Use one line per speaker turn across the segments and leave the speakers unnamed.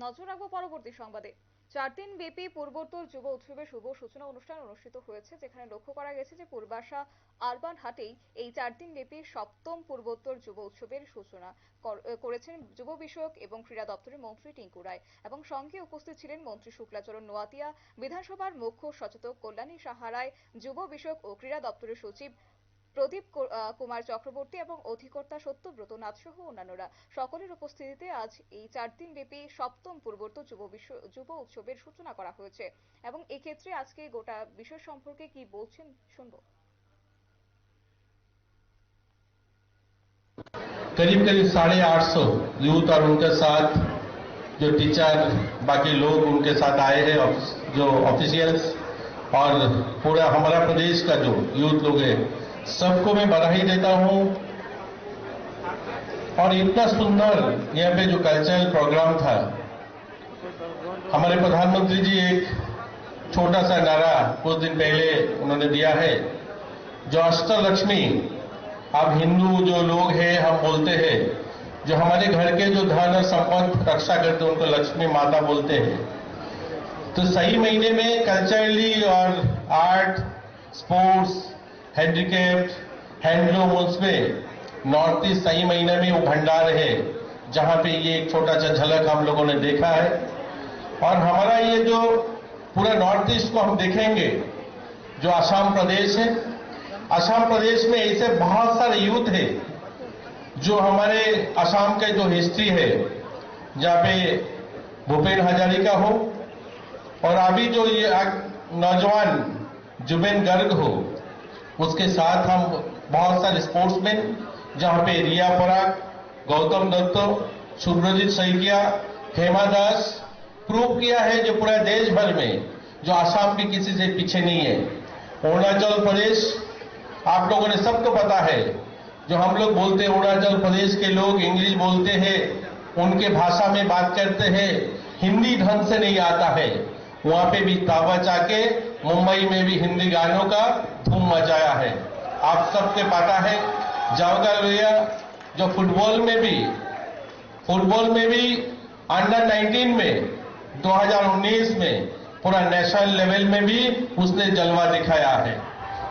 নজর রাখব পরবর্তী সংবাদে। চার দিন ব্যাপী পূর্বোত্তর যুব উৎসবের শুভ সূচনা অনুষ্ঠান অনুষ্ঠিত হয়েছে, যেখানে লক্ষ্য করা গেছে যে পূর্বাশা আরবান হাটেই এই চার দিন ব্যাপী সপ্তম পূর্বোত্তর যুব উৎসবের সূচনা কর- করেছেন যুব বিষয়ক এবং ক্রীড়া দপ্তরের মন্ত্রী টিঙ্কু রায় এবং সঙ্গে উপস্থিত ছিলেন মন্ত্রী শুক্লাচরণ নোয়াতিয়া, বিধানসভার মুখ্য সচেতক কল্যাণী সাহারায় যুব বিষয়ক ও ক্রীড়া দপ্তরের সচিব প্রদীপ কো- আহ, কুমার চক্রবর্তী এবং অধিকর্তা সত্যব্রত নাথ সহ অন্যান্যরা সকলের উপস্থিতিতে আজ এই চার দিন ব্যাপী সপ্তম পূর্বত যুব বিশ্ব- যুব উৎসবের সূচনা করা হয়েছে এবং এক্ষেত্রে আজকে গোটা বিষয় সম্পর্কে কি বলছেন শুনবো
करीब करीब साढ़े आठ सौ यूथ और उनके साथ जो टीचर बाकी लोग उनके साथ आए हैं ऑफिस- जो ऑफिशियल्स और पूरा हमारा प्रदेश का जो यूथ लोग है सबको मैं बधाई देता हूँ। और इतना सुंदर यहाँ पे जो कल्चरल प्रोग्राम था, हमारे प्रधानमंत्री जी एक छोटा सा नारा कुछ दिन पहले उन्होंने दिया है, जो अष्टलक्ष्मी अब हिंदू जो लोग हैं, हम बोलते हैं, जो हमारे घर के जो धन और संपत्ति रक्षा करते उनको लक्ष्मी माता बोलते हैं। तो सही महीने में कल्चरली और आर्ट स्पोर्ट्स हैंडीकेप्ड हैंडलूम उसमें नॉर्थ ईस्ट सही महीने में वो भंडार है, जहाँ पे ये एक छोटा सा झलक हम लोगों ने देखा है। और हमारा ये जो पूरा नॉर्थ ईस्ट को हम देखेंगे, जो आसाम प्रदेश है, आसाम प्रदेश में ऐसे बहुत सारे यूथ है, जो हमारे आसाम के जो हिस्ट्री है, जहाँ पे भूपेन हजारिका हो, और अभी जो ये नौजवान जुबेन गर्ग हो उसके साथ हम बहुत सारे स्पोर्ट्समैन जहाँ पे रिया पराग, गौतम दत्तो, सुब्रजीत सैकिया, हेमा दास प्रूव किया है जो पूरा देश भर में, जो आसाम भी किसी से पीछे नहीं है। अरुणाचल प्रदेश, आप लोगों ने सबको पता है, जो हम लोग बोलते हैं अरुणाचल प्रदेश के लोग इंग्लिश बोलते हैं, उनके भाषा में बात करते हैं, हिंदी ढंग से नहीं आता है। वहाँ पे भी ताबा चाके मुंबई में भी हिंदी गानों का धूम मचाया है। आप सबके पता है जावगा लोहिया जो फुटबॉल में भी, फुटबॉल में भी अंडर 19 में 2019 में, पूरा नेशनल लेवल में भी उसने जलवा दिखाया है।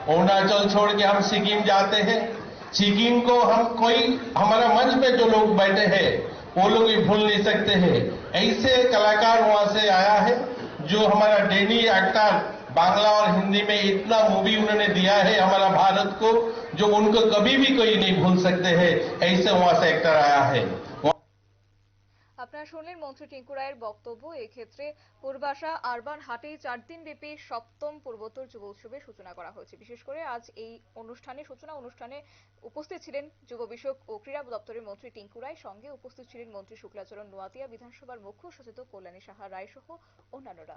अरुणाचल छोड़ के हम सिक्किम जाते हैं। सिक्किम को हम कोई, हमारा मंच में जो लोग बैठे हैं, वो लोग भी भूल नहीं सकते हैं। ऐसे कलाकार वहाँ से आया है, जो हमारा डेनी एक्टर बांग्ला और हिंदी में इतना मूवी उन्होंने दिया है हमारा भारत को जो उनको कभी भी कोई नहीं भूल सकते हैं ऐसे वहां से एक्टर आया है
আপনারা শুনলেন মন্ত্রী টিঙ্কু রায়ের বক্তব্য এক্ষেত্রে পূর্বাশা আরবান হাটেই চার দিন ব্যাপী সপ্তম পূর্বোত্তর যুব উৎসবের সূচনা করা হয়েছে বিশেষ করে আজ এই অনুষ্ঠানে সূচনা অনুষ্ঠানে উপস্থিত ছিলেন যুব বিষয়ক ও ক্রীড়া দপ্তরের মন্ত্রী টিঙ্কু রায় সঙ্গে উপস্থিত ছিলেন মন্ত্রী শুক্লাচরণ নোয়াতিয়া বিধানসভার মুখ্য সচেতক কল্যাণী সাহা রায় সহ অন্যান্যরা